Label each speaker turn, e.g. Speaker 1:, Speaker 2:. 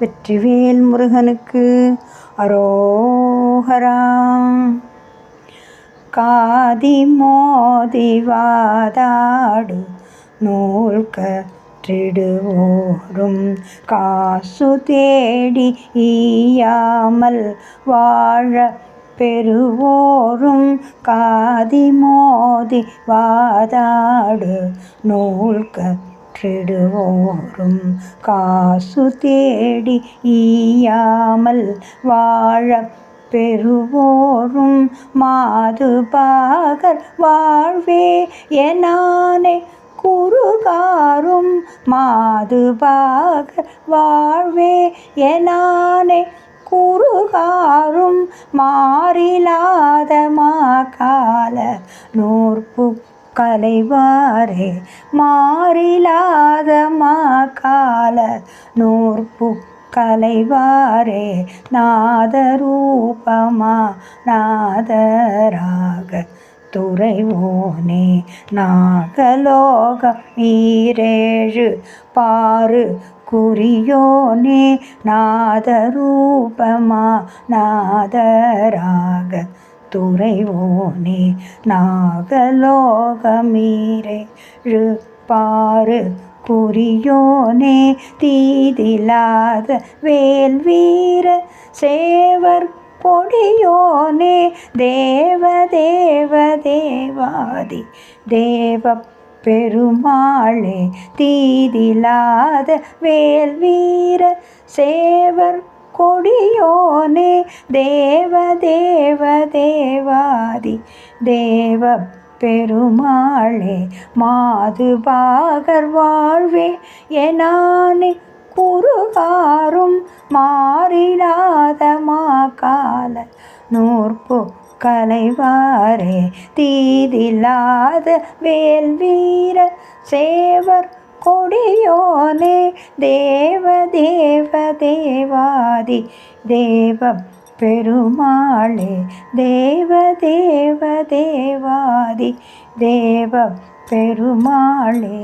Speaker 1: வெற்றிவேல் முருகனுக்கு அரோஹராம் காதி மோதி வாதாடு நூல் கற்றிடுவோரும். காசு தேடி ஈயாமல் வாழ பெறுவோரும். காதி மோதி வாதாடு நூல் கற்று கற்றிடுவோரும். காசு தேடி ஈயாமல் வாழ பெறுவோரும். மாதுபாகர் வாழ்வே எனானே குறுகாரும். மாதுபாகர் வாழ்வே எனானே குறுகாரும். மாறிலாத மா கால நூற்பு கலைவாரே மாறிலாத மா கால நூற்பு கலைவாரே நாதரூபமா நாதராக துறைவோனே நாகலோக மீரேழு பாரு குறியோனே நாதரூபமா நாதராக துறைவோனே நாகலோகமீரே பாரு குறியோனே தீதிலாத வேல்வீர சேவர் பொடியோனே தேவ தேவ தேவாதி தேவ பெருமாளே தீதிலாத வேல்வீர சேவர் கொடியோனே தேவ தேவ தேவாதி தேவ பெருமாளே மாதுபாகர் வாழ்வே எனானே குறுகாரும் மாறிடாத மாகால நூற்பு கலைவாரே தீதில்லாத வேல்வீர சேவர் கொடியோனே தேவ தேவ தேவாதி தேவம் பெருமாளே தேவ தேவ தேவாதி தேவ பெருமாளே.